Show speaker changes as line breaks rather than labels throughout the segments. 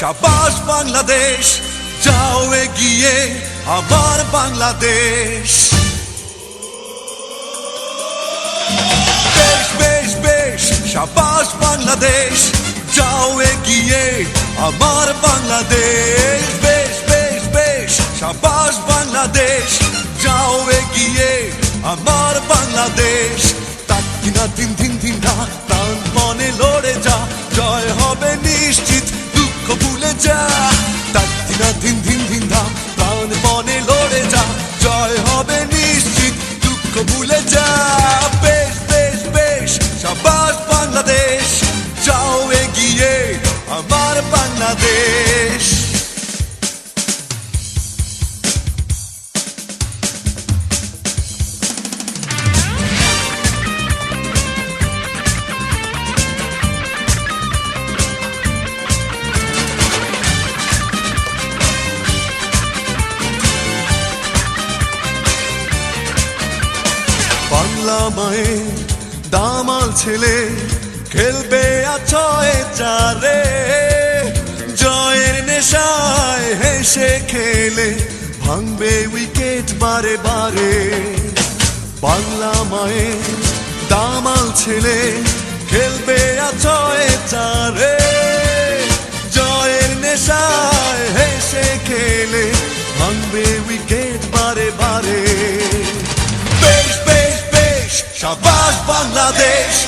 সাবাস বাংলাদেশ, যাও এগিয়ে আমার বাংলাদেশ। বেশ বেশ বেশ, সাবাস বাংলাদেশ, যাও এগিয়ে আমার বাংলাদেশ। বেশ বেশ বেশ, সাবাস বাংলাদেশ, যাও এগিয়ে আমার বাংলাদেশ। তাকিনা দিন দিন দিন না, প্রাণ মনে লড়ে যা, জয় হবে নিশ্চিত। এগিয়ে আমার বাংলাদেশ। বাংলা মায়ের দামাল ছেলে খেলবে আছয় চারে জয়ের নেশায় হেসে খেলে, ভাঙবে উইকেট বারে বারে। বাংলা মায়ের দামাল ছেলে, খেলবে আছয় চারে জয়ের নেশায় হেসে খেলে, ভাঙবে উইকেট বারে বারে। বেশ বেশ বেশ সাবাস বাংলাদেশ।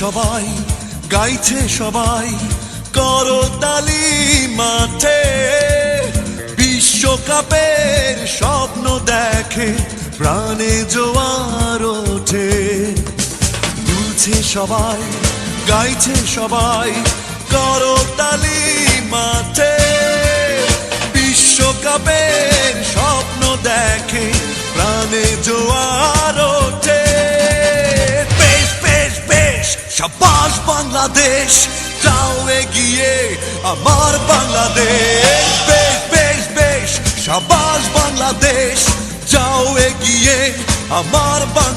সবাই, গাইছে সবাই, করো তালি মাঠে। বিশ্বকাপের স্বপ্ন দেখে প্রাণে জোয়ার ওঠে। দুলছে সবাই, গাইছে সবাই, করো তালি মাঠে। বিশ্বকাপের স্বপ্ন বাংলাদেশ যাও গিয়ে আমার বাংলাদেশ। বেশ বেশ বেশ সাবাস বাংলাদেশ যাও এগিয়ে আমার বাংলাদেশ।